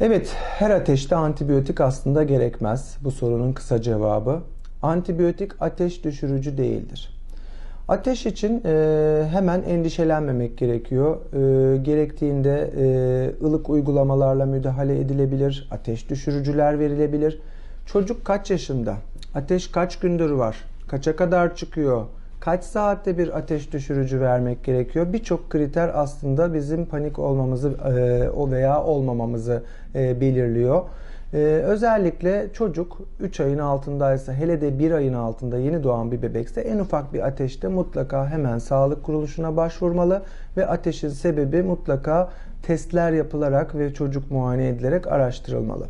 Evet, her ateşte antibiyotik aslında gerekmez. Bu sorunun kısa cevabı. Antibiyotik ateş düşürücü değildir. Ateş için e, hemen endişelenmemek gerekiyor. E, gerektiğinde e, ılık uygulamalarla müdahale edilebilir. Ateş düşürücüler verilebilir. Çocuk kaç yaşında? Ateş kaç gündür var? Kaça kadar çıkıyor? Kaç saatte bir ateş düşürücü vermek gerekiyor? Birçok kriter aslında bizim panik olmamızı e, o veya olmamamızı e, belirliyor. Ee, özellikle çocuk 3 ayın altındaysa hele de 1 ayın altında yeni doğan bir bebekse en ufak bir ateşte mutlaka hemen sağlık kuruluşuna başvurmalı ve ateşin sebebi mutlaka testler yapılarak ve çocuk muayene edilerek araştırılmalı.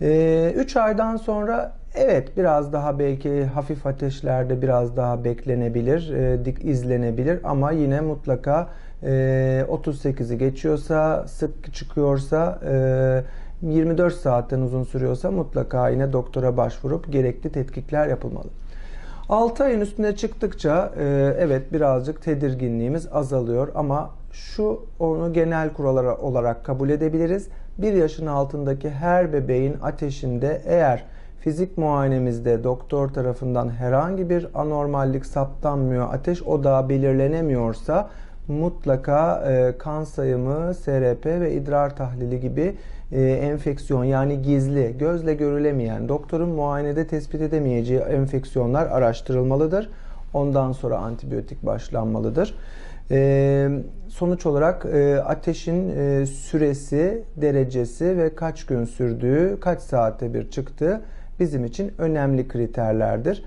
3 ee, aydan sonra evet biraz daha belki hafif ateşlerde biraz daha beklenebilir, e, dik izlenebilir ama yine mutlaka 38'i e, geçiyorsa, sık çıkıyorsa e, 24 saatten uzun sürüyorsa mutlaka yine doktora başvurup gerekli tetkikler yapılmalı. 6 ayın üstüne çıktıkça e, evet birazcık tedirginliğimiz azalıyor ama şu onu genel kural olarak kabul edebiliriz. 1 yaşın altındaki her bebeğin ateşinde eğer fizik muayenemizde doktor tarafından herhangi bir anormallik saptanmıyor, ateş odağı belirlenemiyorsa mutlaka e, kan sayımı, SRP ve idrar tahlili gibi e, enfeksiyon yani gizli, gözle görülemeyen, doktorun muayenede tespit edemeyeceği enfeksiyonlar araştırılmalıdır. Ondan sonra antibiyotik başlanmalıdır. E, sonuç olarak e, ateşin e, süresi, derecesi ve kaç gün sürdüğü, kaç saatte bir çıktığı bizim için önemli kriterlerdir.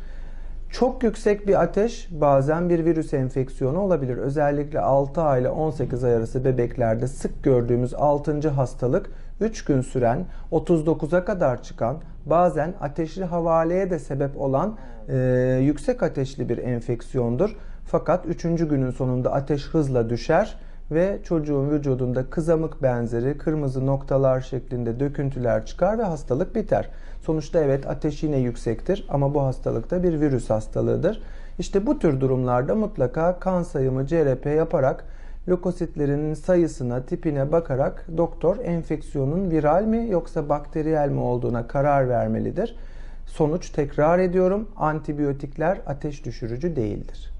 Çok yüksek bir ateş bazen bir virüs enfeksiyonu olabilir. Özellikle 6 ay ile 18 ay arası bebeklerde sık gördüğümüz 6. hastalık 3 gün süren, 39'a kadar çıkan, bazen ateşli havaleye de sebep olan e, yüksek ateşli bir enfeksiyondur. Fakat 3. günün sonunda ateş hızla düşer ve çocuğun vücudunda kızamık benzeri kırmızı noktalar şeklinde döküntüler çıkar ve hastalık biter. Sonuçta evet ateş yine yüksektir ama bu hastalık da bir virüs hastalığıdır. İşte bu tür durumlarda mutlaka kan sayımı CRP yaparak lökositlerin sayısına, tipine bakarak doktor enfeksiyonun viral mi yoksa bakteriyel mi olduğuna karar vermelidir. Sonuç tekrar ediyorum antibiyotikler ateş düşürücü değildir.